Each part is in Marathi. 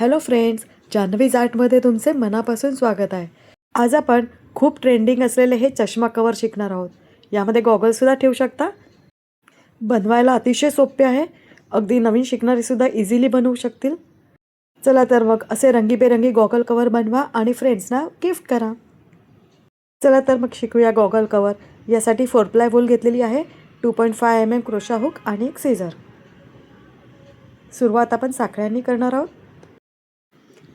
हॅलो फ्रेंड्स जान्हवीज आर्टमध्ये तुमचे मनापासून स्वागत आहे. आज आपण खूप ट्रेंडिंग असलेले हे चष्मा कवर शिकणार आहोत. यामध्ये गॉगलसुद्धा ठेवू शकता. बनवायला अतिशय सोपे आहे. अगदी नवीन शिकणारीसुद्धा इझिली बनवू शकतील. चला तर मग असे रंगीबेरंगी गॉगल कवर बनवा आणि फ्रेंड्सना गिफ्ट करा. चला तर मग शिकूया गॉगल कवर यासाठी फोर प्लाय वूल घेतलेली आहे. Two point five M M crochet hook आणि एक सीझर सुरुवात आपण साखळ्यांनी करणार आहोत.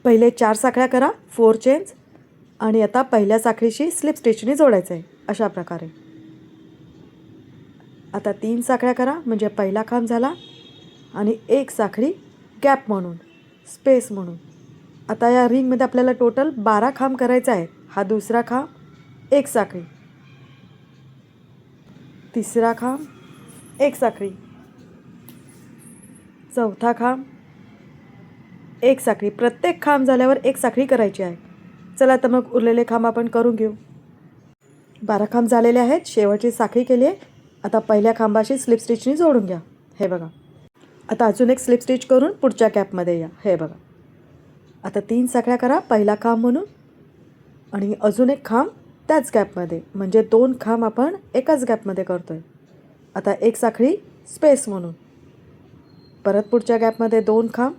पहिले चार साखळ्या करा फोर चेन्स आणि आता पहिल्या साखळीशी स्लिप स्टिचने जोडायचं आहे अशा प्रकारे. आता तीन साखळ्या करा म्हणजे पहिला खांब झाला आणि एक साखळी गॅप म्हणून स्पेस म्हणून. आता या रिंगमध्ये आपल्याला टोटल बारा खांब करायचा आहे हा दुसरा खांब एक साखळी. तिसरा खांब एक साखळी. चौथा खांब एक साखळी. प्रत्येक खांब झाल्यावर एक साखळी करायची आहे. चला तर मग उरलेले खांब आपण करून घेऊ. बारा खांब झालेले आहेत. शेवटची साखळी केली आहे. आता पहिल्या खांबाशी स्लिप स्टिचनी जोडून घ्या. हे बघा. आता अजून एक स्लिप स्टिच करून पुढच्या कॅपमध्ये या. हे बघा. आता तीन साखळ्या करा. पहिला खांब म्हणून आणि अजून एक खांब त्याच गॅपमध्ये म्हणजे दोन खांब आपण एकाच गॅपमध्ये करतो आहे आता एक साखळी स्पेस म्हणून. परत पुढच्या गॅपमध्ये दोन खांब.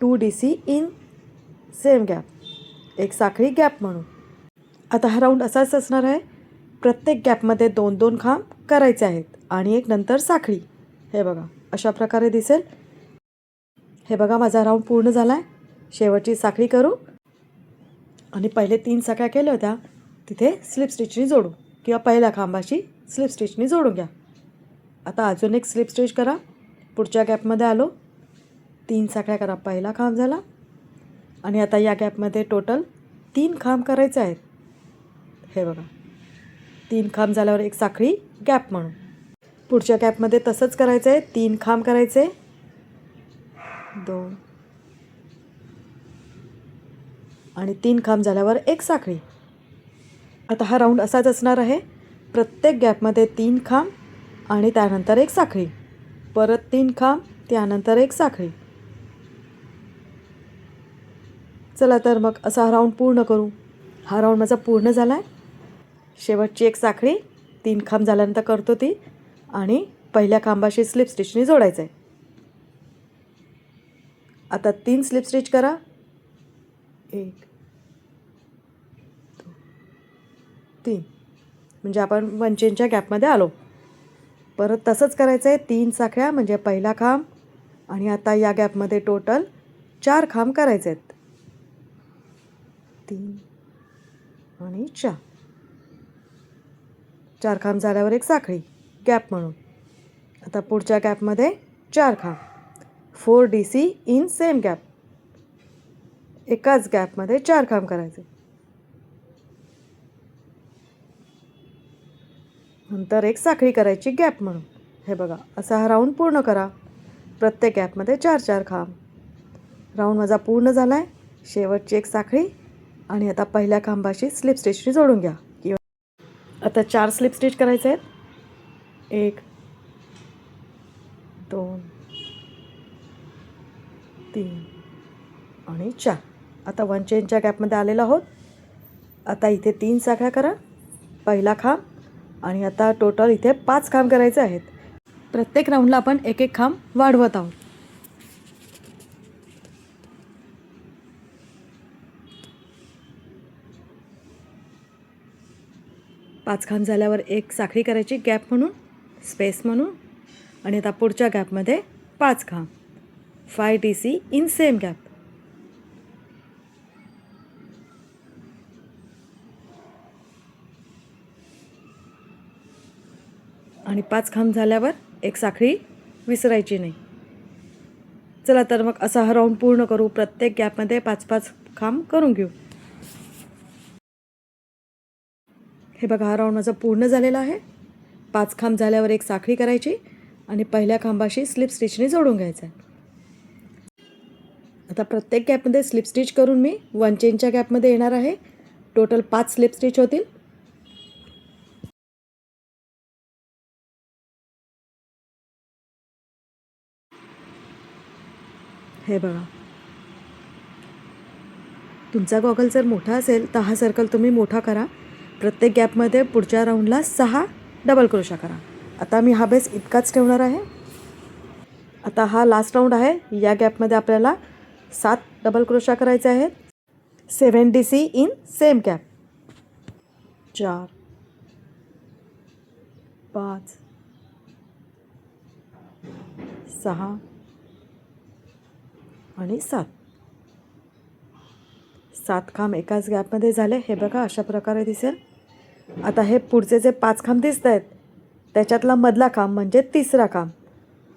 Two D C in same gap. एक साखळी गॅप म्हणून. आता हा राऊंड असाच असणार आहे. प्रत्येक गॅपमध्ये दोन दोन खांब करायचे आहेत आणि एक नंतर साखळी. हे बघा अशा प्रकारे दिसेल. हे बघा माझा राऊंड पूर्ण झाला आहे शेवटची साखळी करू. आणि पहिले तीन साखळ्या केल्या होत्या. तिथे स्लिप स्टिचनी जोडू किंवा पहिल्या खांबाशी स्लिप स्टिचनी जोडून घ्या. आता अजून एक स्लिप स्टिच करा. पुढच्या गॅपमध्ये आलो. तीन साखळ्या करा. पहिला खांब झाला आणि आता या गॅपमध्ये टोटल तीन खांब करायचे आहेत. हे बघा. तीन खांब झाल्यावर एक साखळी गॅप म्हणून. पुढच्या गॅपमध्ये तसंच करायचं आहे तीन खांब करायचे. दोन. आणि तीन खांब झाल्यावर एक साखळी. आता हा राऊंड असाच असणार आहे. प्रत्येक गॅपमध्ये तीन खांब आणि त्यानंतर एक साखळी. परत तीन खांब त्यानंतर एक साखळी. चला तर मग असा हा राऊंड पूर्ण करू. हा राऊंड माझा पूर्ण झाला आहे शेवटची एक साखळी तीन खांब झाल्यानंतर करतो ती आणि पहिल्या खांबाशी स्लिप स्टिचने जोडायचं आहे आता तीन स्लिप स्टिच करा. एक तीन. म्हणजे आपण वंचेनच्या गॅपमध्ये आलो. परत तसंच करायचं आहे तीन साखळ्या म्हणजे पहिला खांब आणि आता या गॅपमध्ये टोटल चार खांब करायचे आहेत तीन आणि चार चार खांब झाल्यावर एक साखळी गॅप म्हणून. आता पुढच्या गॅपमध्ये चार खांब. Four D C in same gap. एकाच गॅपमध्ये चार खांब करायचे. नंतर एक साखळी करायची गॅप म्हणून. हे बघा असा हा राऊंड पूर्ण करा. प्रत्येक गॅपमध्ये चार चार खांब. राऊंड माझा पूर्ण झाला आहे शेवटची एक साखळी आणि आता पहिल्या खांबाशी स्लिप स्टिचनी जोडून घ्या. किंवा आता चार स्लिप स्टिच करायचे आहेत. एक दोन तीन आणि चार. आता वन चेनच्या गॅपमध्ये आलेलो आहोत. आता इथे तीन साखळ्या करा. पहिला खांब आणि आता टोटल इथे पाच खांब करायचे आहेत. प्रत्येक राऊंडला आपण एक एक खांब वाढवत आहोत. पाच खांब झाल्यावर एक साखळी करायची गॅप म्हणून स्पेस म्हणून आणि आता पुढच्या गॅपमध्ये पाच खांब five T C in same gap. आणि पाच खांब झाल्यावर एक साखळी विसरायची नाही. चला तर मग असा हा राऊंड पूर्ण करू. प्रत्येक गॅपमध्ये पाच पाच खांब करून घेऊ. हे बघा हा राऊंड माझा पूर्ण झालेला आहे. पाच खांब झाल्यावर एक साखळी करायची आणि पहिल्या खांबाशी स्लिप स्टिचने जोडून घ्यायचं आहे आता प्रत्येक गॅपमध्ये स्लिप स्टिच करून मी वन चेनच्या गॅपमध्ये येणार आहे. टोटल पाच स्लिप स्टिच होतील. हे बघा. तुमचा गॉगल जर मोठा असेल तर हा सर्कल तुम्ही मोठा करा. प्रत्येक गॅपमध्ये पुढच्या राऊंडला सहा डबल क्रोशा करा. आता मी हा बेस इतकाच ठेवणार आहे. आता हा लास्ट राऊंड आहे. या गॅपमध्ये आपल्याला सात डबल क्रोशा करायचे आहेत. Seven D C in same gap चार पाच सहा आणि सात. सात खांब एकाच गॅपमध्ये झाले. हे बघा अशा प्रकारे दिसेल. आता हे पुढचे जे पाच खांब दिसत आहेत त्याच्यातला मधला खांब म्हणजे तिसरा खांब.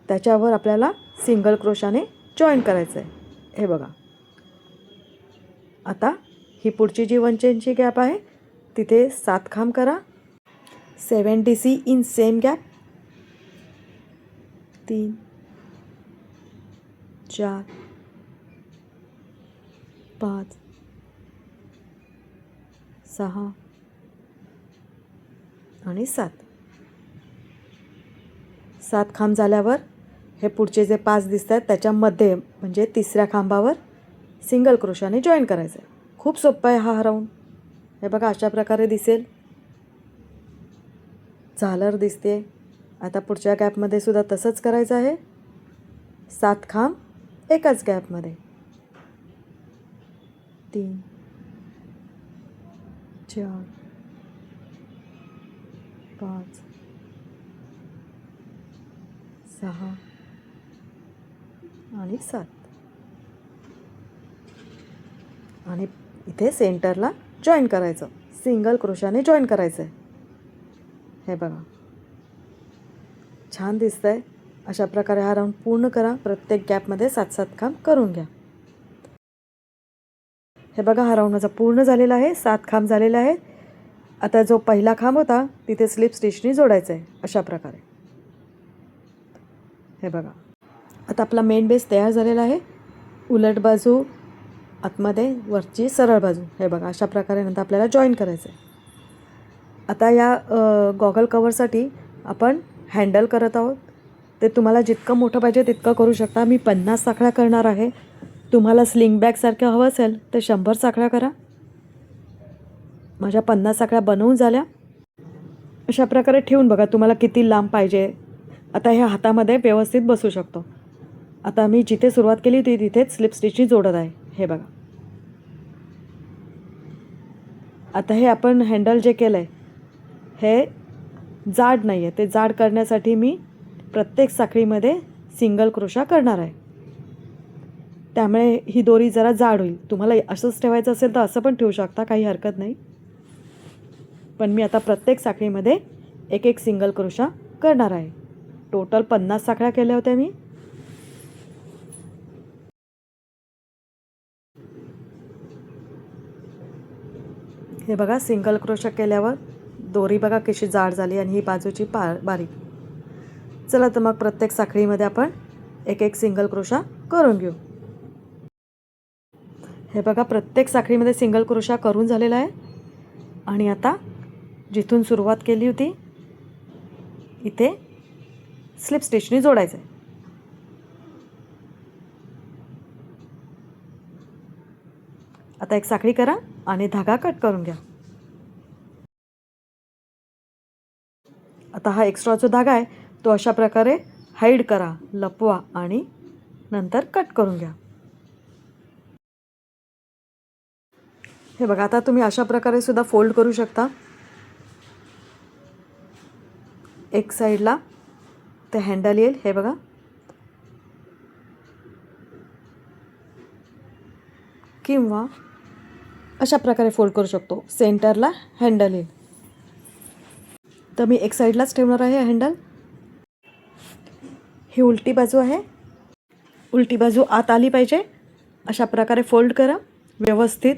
त्याच्यावर आपल्याला सिंगल क्रोशाने जॉईन करायचं आहे हे बघा. आता ही पुढची जी वन चेनची गॅप आहे. तिथे सात खांब करा. Seven D C in same gap. तीन चार पाच सहा आणि सात. सात खांब झाल्यावर हे पुढचे जे पाच दिसत आहेत त्याच्यामध्ये म्हणजे तिसऱ्या खांबावर सिंगल क्रोशाने जॉईन करायचं आहे खूप सोपं आहे हा राऊंड हे बघा अशा प्रकारे दिसेल. झालर दिसते. आता पुढच्या गॅपमध्ये सुद्धा तसंच करायचं आहे. सात खांब एकाच गॅपमध्ये तीन चार पाच सहा आणि सात आणि इथे सेंटरला जॉईन करायचं. सिंगल क्रोशाने जॉईन करायचं आहे हे बघा. छान दिसतं आहे अशा प्रकारे हा राऊंड पूर्ण करा. प्रत्येक गॅपमध्ये सात सात काम करून घ्या. हे बघा हा राऊंड माझा पूर्ण झालेला आहे सात खांब झालेले आहेत. आता जो पहिला खांब होता तिथे स्लिप स्टिचनी जोडायचं आहे अशा प्रकारे. हे बघा. आता आपला मेन बेस तयार झालेला आहे. उलट बाजू आतमध्ये वरची सरळ बाजू. हे बघा अशा प्रकारे नंतर आपल्याला जॉईन करायचं आहे आता या गॉगल कवरसाठी आपण हँडल करत आहोत. ते तुम्हाला जितकं मोठं पाहिजे तितकं करू शकता. मी पन्नास साखळ्या करणार आहे. तुम्हाला स्लिंग बॅगसारखं हवं असेल तर शंभर साखळ्या करा. माझ्या पन्नास साखळ्या बनवून झाल्या. अशा प्रकारे ठेवून बघा तुम्हाला किती लांब पाहिजे. आता ह्या हातामध्ये व्यवस्थित बसू शकतो. आता मी जिथे सुरुवात केली होती तिथेच स्लिप स्टिचनी जोडत आहे. हे बघा. आता हे आपण हँडल जे केलं आहे हे जाड नाही आहे ते जाड करण्यासाठी मी प्रत्येक साखळीमध्ये सिंगल क्रोशा करणार आहे. त्यामुळे ही दोरी जरा जाड होईल. तुम्हाला असंच ठेवायचं असेल तर असं पण ठेवू शकता काही हरकत नाही. पण मी आता प्रत्येक साखळीमध्ये एक एक सिंगल क्रोशा करणार आहे. टोटल पन्नास साखळ्या केल्या होत्या मी. हे बघा सिंगल क्रोशा केल्यावर दोरी बघा कशी जाड झाली आणि ही बाजूची पा बारीक. चला तर मग प्रत्येक साखळीमध्ये आपण एक एक सिंगल क्रोशा करून घेऊ. हे बघा प्रत्येक साखळीमध्ये सिंगल क्रोशा करून झालेला आहे. आणि आता जिथून सुरुवात केली होती इथे स्लिप स्टिचनी जोडायचं आहे आता एक साखळी करा आणि धागा कट करून घ्या. आता हा एक्स्ट्रा जो धागा आहे तो अशा प्रकारे हाईड करा लपवा आणि नंतर कट करून घ्या. हे बघा आता तुम्ही अशा प्रकारे सुद्धा फोल्ड करू शकता. एक साईडला ते हँडल येईल हे बघा. किंवा अशा प्रकारे फोल्ड करू शकतो. सेंटरला हँडल येईल. तर मी एक साईडलाच ठेवणार आहे हँडल ही उलटी बाजू आहे. उलटी बाजू आत आली पाहिजे. अशा प्रकारे फोल्ड करा. व्यवस्थित.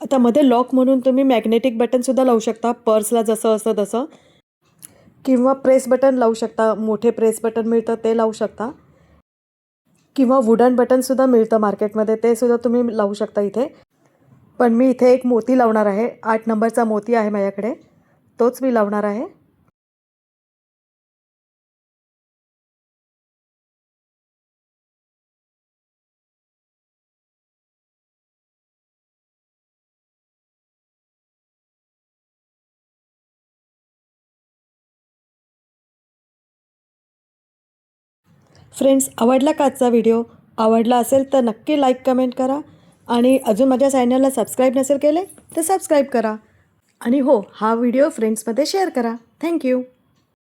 आता मध्ये लॉक म्हणून तुम्ही मॅग्नेटिक बटनसुद्धा लावू शकता पर्सला जसं असं तसं. किंवा प्रेस बटन लावू शकता मोठे प्रेस बटन मिळतं ते लावू शकता. किंवा वुडन बटनसुद्धा मिळतं मार्केटमध्ये ते सुद्धा तुम्ही लावू शकता इथे. पण मी इथे एक मोती लावणार आहे. आठ नंबरचा मोती आहे माझ्याकडे. तोच मी लावणार आहे. फ्रेंड्स आवडला का आजचा व्हिडिओ आवडला असेल तर नक्की लाईक कमेंट करा. आणि अजून माझ्या चॅनलला सबस्क्राईब नसेल केले तर सबस्क्राईब करा. आणि हो हा व्हिडिओ फ्रेंड्समध्ये शेअर करा. Thank you